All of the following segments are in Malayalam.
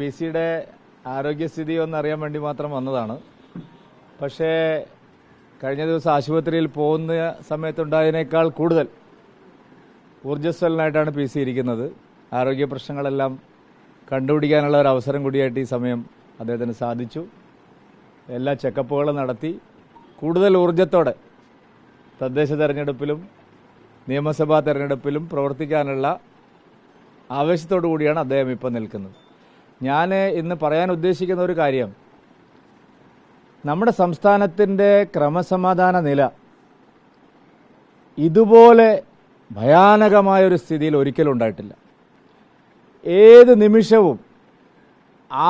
പി സിയുടെ ആരോഗ്യസ്ഥിതി ഒന്നറിയാൻ വേണ്ടി മാത്രം വന്നതാണ്. പക്ഷേ കഴിഞ്ഞ ദിവസം ആശുപത്രിയിൽ പോകുന്ന സമയത്തുണ്ടായതിനേക്കാൾ കൂടുതൽ ഊർജസ്വലനായിട്ടാണ് പി സി ഇരിക്കുന്നത്. ആരോഗ്യ പ്രശ്നങ്ങളെല്ലാം കണ്ടുപിടിക്കാനുള്ള ഒരു അവസരം കൂടിയായിട്ട് ഈ സമയം അദ്ദേഹത്തിന് സാധിച്ചു. എല്ലാ ചെക്കപ്പുകളും നടത്തി കൂടുതൽ ഊർജത്തോടെ തദ്ദേശ തെരഞ്ഞെടുപ്പിലും നിയമസഭാ തെരഞ്ഞെടുപ്പിലും പ്രവർത്തിക്കാനുള്ള ആവേശത്തോടു കൂടിയാണ് അദ്ദേഹം ഇപ്പം നിൽക്കുന്നത്. ഞാൻ ഇന്ന് പറയാൻ ഉദ്ദേശിക്കുന്ന ഒരു കാര്യം. നമ്മുടെ സംസ്ഥാനത്തിന്റെ ക്രമസമാധാന നില ഇതുപോലെ ഭയാനകമായ ഒരു സ്ഥിതിയിൽ ഒരിക്കലും ഉണ്ടായിട്ടില്ല. ഏത് നിമിഷവും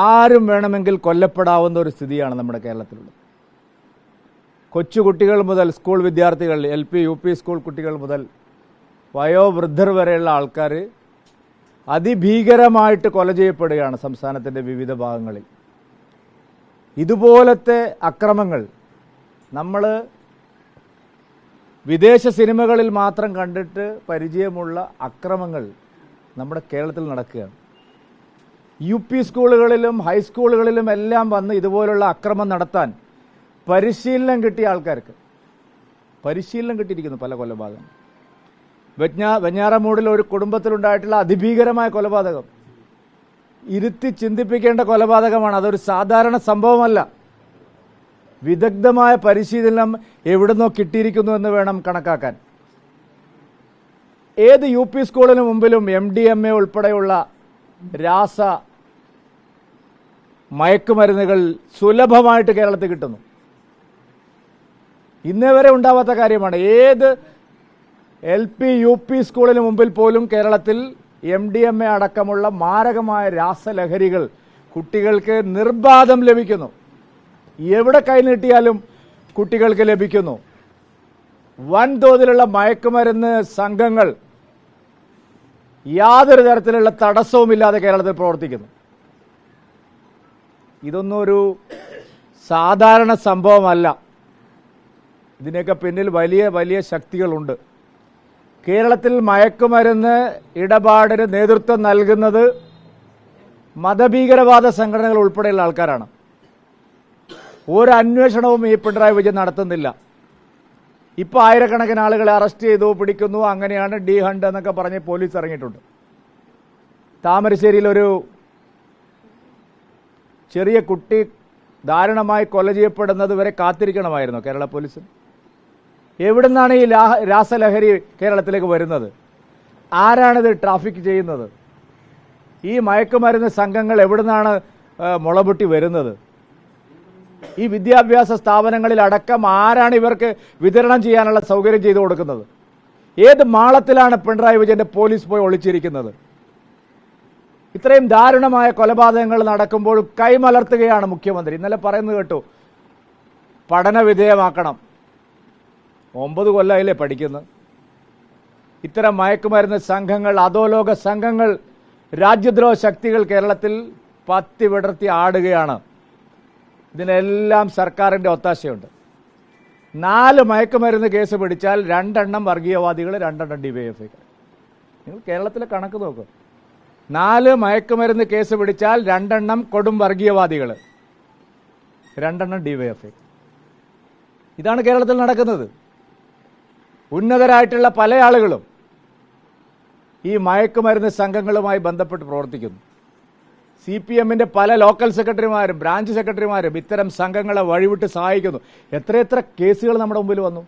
ആരും വേണമെങ്കിൽ കൊല്ലപ്പെടാവുന്ന ഒരു സ്ഥിതിയാണ് നമ്മുടെ കേരളത്തിലുള്ളത്. കൊച്ചുകുട്ടികൾ മുതൽ സ്കൂൾ വിദ്യാർത്ഥികൾ L P U P school കുട്ടികൾ മുതൽ വയോവൃദ്ധർ വരെയുള്ള ആൾക്കാർ അതിഭീകരമായിട്ട് കൊല ചെയ്യപ്പെടുകയാണ് സംസ്ഥാനത്തിന്റെ വിവിധ ഭാഗങ്ങളിൽ. ഇതുപോലത്തെ അക്രമങ്ങൾ നമ്മൾ വിദേശ സിനിമകളിൽ മാത്രം കണ്ടിട്ട് പരിചയമുള്ള അക്രമങ്ങൾ നമ്മുടെ കേരളത്തിൽ നടക്കുകയാണ്. യു പി സ്കൂളുകളിലും ഹൈസ്കൂളുകളിലും എല്ലാം വന്ന് ഇതുപോലുള്ള അക്രമം നടത്താൻ പരിശീലനം കിട്ടിയ ആൾക്കാർക്ക് പരിശീലനം കിട്ടിയിരിക്കുന്നു പല കൊലപാതകം വെഞ്ഞാ വെഞ്ഞാറമൂടിൽ ഒരു കുടുംബത്തിലുണ്ടായിട്ടുള്ള അതിഭീകരമായ കൊലപാതകം. ഇരുത്തി ചിന്തിപ്പിക്കേണ്ട കൊലപാതകമാണ്. അതൊരു സാധാരണ സംഭവമല്ല. വിദഗ്ധമായ പരിശീലനം എവിടുന്നോ കിട്ടിയിരിക്കുന്നു എന്ന് വേണം കണക്കാക്കാൻ. ഏത് യു പി സ്കൂളിന് മുമ്പിലും എം ഡി എം എ ഉൾപ്പെടെയുള്ള രാസ മയക്കുമരുന്നുകൾ സുലഭമായിട്ട് കേരളത്തിൽ കിട്ടുന്നു. ഇന്നേ വരെ ഉണ്ടാവാത്ത കാര്യമാണ്. ഏത് എൽ പി യു പി സ്കൂളിന് മുമ്പിൽ പോലും കേരളത്തിൽ എം ഡി എം എ അടക്കമുള്ള മാരകമായ രാസലഹരികൾ കുട്ടികൾക്ക് നിർബാധം ലഭിക്കുന്നു. എവിടെ കൈനീട്ടിയാലും കുട്ടികൾക്ക് ലഭിക്കുന്നു. വൻതോതിലുള്ള മയക്കുമരുന്ന് സംഘങ്ങൾ യാതൊരു തരത്തിലുള്ള തടസ്സവുമില്ലാതെ കേരളത്തിൽ പ്രവർത്തിക്കുന്നു. ഇതൊന്നും ഒരു സാധാരണ സംഭവമല്ല. ഇതിനൊക്കെ പിന്നിൽ വലിയ വലിയ ശക്തികളുണ്ട്. കേരളത്തിൽ മയക്കുമരുന്ന് ഇടപാടിന് നേതൃത്വം നൽകുന്നത് മതഭീകരവാദ സംഘടനകൾ ഉൾപ്പെടെയുള്ള ആൾക്കാരാണ്. ഒരു അന്വേഷണവും ഈ പിണറായി വിജയൻ നടത്തുന്നില്ല. ഇപ്പോൾ ആയിരക്കണക്കിന് ആളുകളെ അറസ്റ്റ് ചെയ്തു പിടിക്കുന്നു അങ്ങനെയാണ് ഡി ഹണ്ട് എന്നൊക്കെ പറഞ്ഞ് പോലീസ് ഇറങ്ങിയിട്ടുണ്ട്. താമരശ്ശേരിയിൽ ഒരു ചെറിയ കുട്ടി ദാരുണമായി കൊല ചെയ്യപ്പെടുന്നത് വരെ കാത്തിരിക്കണമായിരുന്നു കേരള പോലീസിന് എവിടുന്നാണ് ഈ ലാഹ- രാസലഹരി കേരളത്തിലേക്ക് വരുന്നത്? ആരാണിത് ട്രാഫിക് ചെയ്യുന്നത്? ഈ മയക്കുമരുന്ന് സംഘങ്ങൾ എവിടെ നിന്നാണ് മുളപൊട്ടി വരുന്നത്? ഈ വിദ്യാഭ്യാസ സ്ഥാപനങ്ങളിൽ അടക്കം ആരാണ് ഇവർക്ക് വിതരണം ചെയ്യാനുള്ള സൗകര്യം ചെയ്തു കൊടുക്കുന്നത്? ഏത് മാളത്തിലാണ് പിണറായി വിജയന്റെ പോലീസ് പോയി ഒളിച്ചിരിക്കുന്നത്? ഇത്രയും ദാരുണമായ കൊലപാതകങ്ങൾ നടക്കുമ്പോൾ കൈമലർത്തുകയാണ് മുഖ്യമന്ത്രി. ഇന്നലെ പറയുന്നത് കേട്ടു പഠന വിധേയമാക്കണം. ഒമ്പത് കൊല്ലമായില്ലേ പഠിക്കുന്നത് ഇത്തരം മയക്കുമരുന്ന് സംഘങ്ങൾ അധോലോക സംഘങ്ങൾ രാജ്യദ്രോഹ ശക്തികൾ കേരളത്തിൽ പത്തി വിടർത്തി ആടുകയാണ്. ഇതിനെല്ലാം സർക്കാരിന്റെ ഒത്താശയുണ്ട്. നാല് മയക്കുമരുന്ന് കേസ് പിടിച്ചാൽ രണ്ടെണ്ണം വർഗീയവാദികൾ രണ്ടെണ്ണം ഡി വൈ എഫ് നിങ്ങൾ കേരളത്തിലെ കണക്ക് നോക്കും. നാല് മയക്കുമരുന്ന് കേസ് പിടിച്ചാൽ രണ്ടെണ്ണം കൊടും വർഗീയവാദികൾ രണ്ടെണ്ണം ഡി വൈ എഫ് ഇതാണ് കേരളത്തിൽ നടക്കുന്നത്. ഉന്നതരായിട്ടുള്ള പല ആളുകളും ഈ മയക്കുമരുന്ന് സംഘങ്ങളുമായി ബന്ധപ്പെട്ട് പ്രവർത്തിക്കുന്നു. സി പി എമ്മിന്റെ പല ലോക്കൽ സെക്രട്ടറിമാരും ബ്രാഞ്ച് സെക്രട്ടറിമാരും ഇത്തരം സംഘങ്ങളെ വഴിവിട്ട് സഹായിക്കുന്നു. എത്രയെത്ര കേസുകൾ നമ്മുടെ മുമ്പിൽ വന്നു?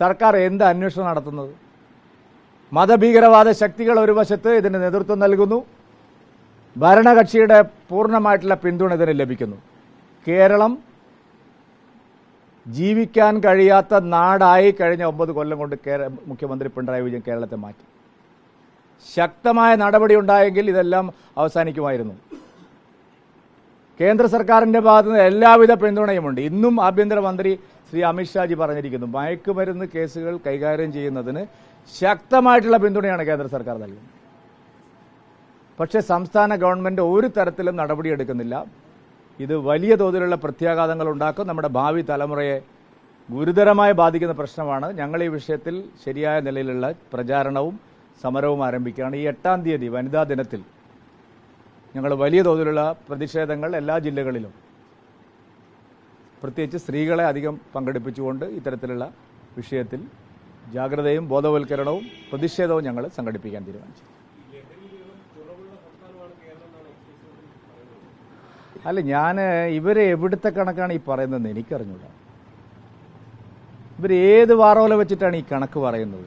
സർക്കാർ എന്ത് അന്വേഷണം നടത്തുന്നത്? മതഭീകരവാദ ശക്തികൾ ഒരു വശത്ത് ഇതിന് നേതൃത്വം നൽകുന്നു. ഭരണകക്ഷിയുടെ പൂർണമായിട്ടുള്ള പിന്തുണ ഇതിന് ലഭിക്കുന്നു. കേരളം ജീവിക്കാൻ കഴിയാത്ത നാടായി കഴിഞ്ഞ ഒമ്പത് കൊല്ലം കൊണ്ട് കേര- മുഖ്യമന്ത്രി പിണറായി വിജയൻ കേരളത്തെ മാറ്റി. ശക്തമായ നടപടി ഉണ്ടായെങ്കിൽ ഇതെല്ലാം അവസാനിക്കുമായിരുന്നു. കേന്ദ്ര സർക്കാരിന്റെ ഭാഗത്തു നിന്ന് എല്ലാവിധ പിന്തുണയുമുണ്ട്. ഇന്നും ആഭ്യന്തരമന്ത്രി ശ്രീ അമിത്ഷാജി പറഞ്ഞിരിക്കുന്നു മയക്കുമരുന്ന് കേസുകൾ കൈകാര്യം ചെയ്യുന്നതിന് ശക്തമായിട്ടുള്ള പിന്തുണയാണ് കേന്ദ്ര സർക്കാർ നൽകുന്നത്. പക്ഷേ സംസ്ഥാന ഗവൺമെന്റ് ഒരു തരത്തിലും നടപടിയെടുക്കുന്നില്ല. ഇത് വലിയ തോതിലുള്ള പ്രത്യാഘാതങ്ങൾ ഉണ്ടാക്കും. നമ്മുടെ ഭാവി തലമുറയെ ഗുരുതരമായി ബാധിക്കുന്ന പ്രശ്നമാണ്. ഞങ്ങൾ ഈ വിഷയത്തിൽ ശരിയായ നിലയിലുള്ള പ്രചാരണവും സമരവും ആരംഭിക്കുകയാണ്. ഈ എട്ടാം തീയതി വനിതാ ദിനത്തിൽ ഞങ്ങൾ വലിയ തോതിലുള്ള പ്രതിഷേധങ്ങൾ എല്ലാ ജില്ലകളിലും. പ്രത്യേകിച്ച് സ്ത്രീകളെ അധികം പങ്കെടുപ്പിച്ചുകൊണ്ട് ഇത്തരത്തിലുള്ള വിഷയത്തിൽ ജാഗ്രതയും ബോധവൽക്കരണവും പ്രതിഷേധവും ഞങ്ങൾ സംഘടിപ്പിക്കാൻ തീരുമാനിച്ചു അല്ല ഞാൻ ഇവരെ എവിടുത്തെ കണക്കാണ് ഈ പറയുന്നതെന്ന് എനിക്കറിഞ്ഞൂടാ. ഇവർ ഏത് വാറോല വെച്ചിട്ടാണ് ഈ കണക്ക് പറയുന്നത്?